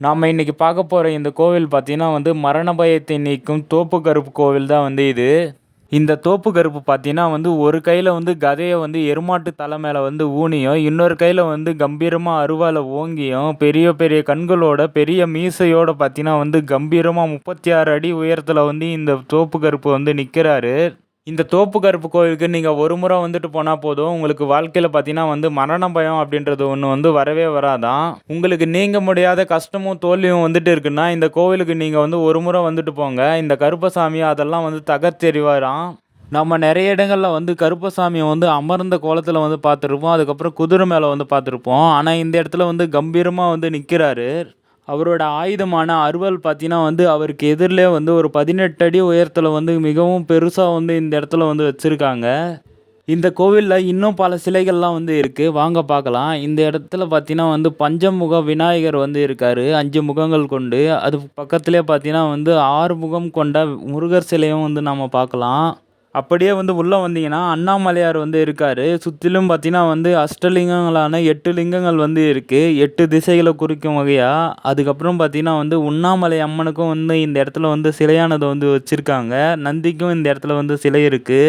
நாம் இன்னைக்கு பார்க்க போகிற இந்த கோவில் பார்த்தீங்கன்னா வந்து மரண பயத்தை நீக்கும் தோப்பு கருப்பு கோவில் தான் வந்து இது. இந்த தோப்பு கருப்பு பார்த்தீங்கன்னா வந்து ஒரு கையில் வந்து கதையை வந்து எருமாட்டு தலை மேலே வந்து ஊனியும் இன்னொரு கையில் வந்து கம்பீரமாக அருவாலை ஓங்கியும் பெரிய பெரிய கண்களோட பெரிய மீசையோட பார்த்தீங்கன்னா வந்து கம்பீரமாக முப்பத்தி ஆறு அடி உயரத்தில் வந்து இந்த தோப்பு கருப்பு வந்து நிற்கிறாரு இந்த தோப்பு கருப்பு கோயிலுக்கு நீங்கள் ஒரு முறை வந்துட்டு போனால் போதும். உங்களுக்கு வாழ்க்கையில் பார்த்தீங்கன்னா வந்து மரண பயம் அப்படின்றது ஒன்று வந்து வரவே வராதான். உங்களுக்கு நீங்க முடியாத கஷ்டமும் தோல்வியும் வந்துட்டு இருக்குன்னா இந்த கோவிலுக்கு நீங்கள் வந்து ஒரு முறை வந்துட்டு போங்க. இந்த கருப்பசாமி அதெல்லாம் வந்து தகர்த்தெறிவாராம். நம்ம நிறைய இடங்களில் வந்து கருப்பசாமியை வந்து அமர்ந்த கோலத்தில் வந்து பார்த்துருப்போம். அதுக்கப்புறம் குதிரை மேலே வந்து பார்த்துருப்போம். ஆனால் இந்த இடத்துல வந்து கம்பீரமாக வந்து நிற்கிறாரு அவரோட ஆயுதமான அருவாள் பார்த்தீங்கன்னா வந்து அவருக்கு எதிரில் வந்து ஒரு பதினெட்டு அடி உயரத்தில் வந்து மிகவும் பெருசாக வந்து இந்த இடத்துல வந்து வச்சுருக்காங்க. இந்த கோவிலில் இன்னும் பல சிலைகள்லாம் வந்து இருக்குது வாங்க பார்க்கலாம். இந்த இடத்துல பார்த்தீங்கன்னா வந்து பஞ்சமுக விநாயகர் வந்து இருக்கார். அஞ்சு முகங்கள் கொண்டு. அது பக்கத்துலேயே பார்த்தீங்கன்னா வந்து ஆறு முகம் கொண்ட முருகர் சிலையும் வந்து நம்ம பார்க்கலாம். அப்படியே வந்து உள்ளே வந்தீங்கன்னா அண்ணாமலையார் வந்து இருக்கார். சுற்றிலும் பார்த்தீங்கன்னா வந்து அஷ்டலிங்கங்களான எட்டு லிங்கங்கள் வந்து இருக்குது எட்டு திசைகளை குறிக்கும் வகையாக அதுக்கப்புறம் பார்த்தீங்கன்னா வந்து உண்ணாமலை அம்மனுக்கும் வந்து இந்த இடத்துல வந்து சிலையானது வந்து வச்சுருக்காங்க. நந்திக்கும் இந்த இடத்துல வந்து சிலை இருக்குது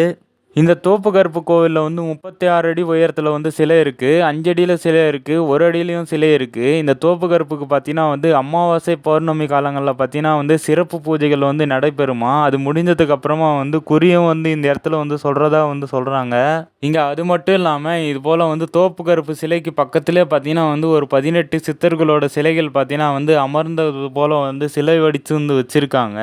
இந்த தோப்பு கருப்பு கோவிலில் வந்து முப்பத்தி ஆறு அடி உயரத்தில் வந்து சிலை இருக்குது அஞ்சடியில் சிலை இருக்குது ஒரு அடியிலையும் சிலை இருக்குது இந்த தோப்பு கருப்புக்கு பார்த்தீங்கன்னா வந்து அமாவாசை பௌர்ணமி காலங்களில் பார்த்தீங்கன்னா வந்து சிறப்பு பூஜைகள் வந்து நடைபெறுமா? அது முடிஞ்சதுக்கு அப்புறமா வந்து குறியும் வந்து இந்த இடத்துல வந்து சொல்கிறதா வந்து சொல்கிறாங்க இங்கே அது மட்டும் இல்லாமல் இது போல் வந்து தோப்பு கருப்பு சிலைக்கு பக்கத்துலேயே பார்த்தீங்கன்னா வந்து ஒரு பதினெட்டு சித்தர்களோட சிலைகள் பார்த்தீங்கன்னா வந்து அமர்ந்தது போல் வந்து சிலை வடித்து வந்து வச்சுருக்காங்க.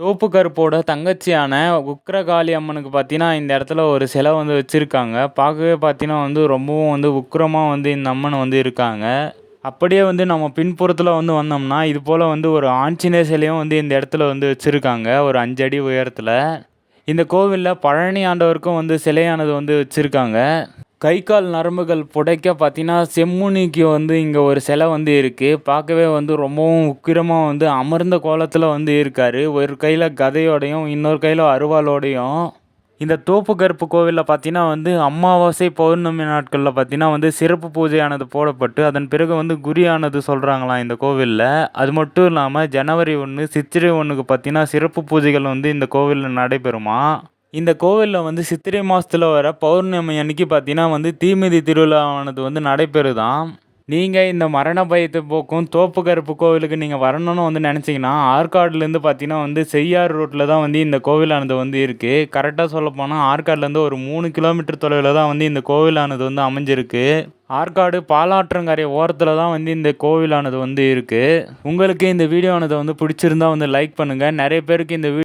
தோப்பு கருப்போட தங்கச்சியான உக்ரகாளி அம்மனுக்கு பார்த்தீங்கன்னா இந்த இடத்துல ஒரு சிலை வந்து வச்சுருக்காங்க. பார்க்கவே பார்த்தீங்கன்னா வந்து ரொம்பவும் வந்து உக்கிரமாக வந்து இந்த அம்மன் வந்து இருக்காங்க. அப்படியே வந்து நம்ம பின்புறத்தில் வந்து வந்தோம்னா இது போல் வந்து ஒரு ஆஞ்சநேய சிலையும் வந்து இந்த இடத்துல வந்து வச்சுருக்காங்க ஒரு அஞ்சடி உயரத்தில். இந்த கோவிலில் பழனி ஆண்டவருக்கும் வந்து சிலையானது வந்து வச்சுருக்காங்க. கை கால் நரம்புகள் புடைக்க பார்த்தீங்கன்னா செம்முனிக்கு வந்து இங்கே ஒரு சிலை வந்து இருக்குது பார்க்கவே வந்து ரொம்பவும் உக்கிரமாக வந்து அமர்ந்த கோலத்தில் வந்து இருக்கார். ஒரு கையில் கதையோடையும் இன்னொரு கையில் அருவாளோடையும். இந்த தோப்பு கருப்பு கோவிலில் பார்த்தீங்கன்னா வந்து அமாவாசை பௌர்ணமி நாட்களில் பார்த்தீங்கன்னா வந்து சிறப்பு பூஜையானது போடப்பட்டு அதன் பிறகு வந்து குறியானது சொல்கிறாங்களாம் இந்த கோவிலில். அது மட்டும் இல்லாமல் ஜனவரி ஒன்று சித்திரை ஒன்றுக்கு பார்த்தீங்கன்னா சிறப்பு பூஜைகள் வந்து இந்த கோவிலில் நடைபெறுமா? இந்த கோவிலில் வந்து சித்திரை மாதத்தில் வர பௌர்ணமி அன்னைக்கு பார்த்தீங்கன்னா வந்து தீமிதி திருவிழாவானது வந்து நடைபெறுதான் நீங்கள் இந்த மரண பயத்தை போக்கும் தோப்பு கருப்பு கோவிலுக்கு நீங்கள் வரணும்னு வந்து நினச்சிங்கன்னா ஆற்காடுலேருந்து பார்த்தீங்கன்னா வந்து செய்யார் ரோட்டில் தான் வந்து இந்த கோவிலானது வந்து இருக்குது கரெக்டாக சொல்லப்போனால் ஆற்காடுலேருந்து ஒரு மூணு கிலோமீட்டர் தொலைவில் தான் வந்து இந்த கோவிலானது வந்து அமைஞ்சிருக்கு. ஆற்காடு பாலாற்றங்கரை ஓரத்தில் தான் வந்து இந்த கோவிலானது வந்து இருக்குது உங்களுக்கு இந்த வீடியோனது வந்து பிடிச்சிருந்தா வந்து லைக் பண்ணுங்கள் நிறைய பேருக்கு இந்த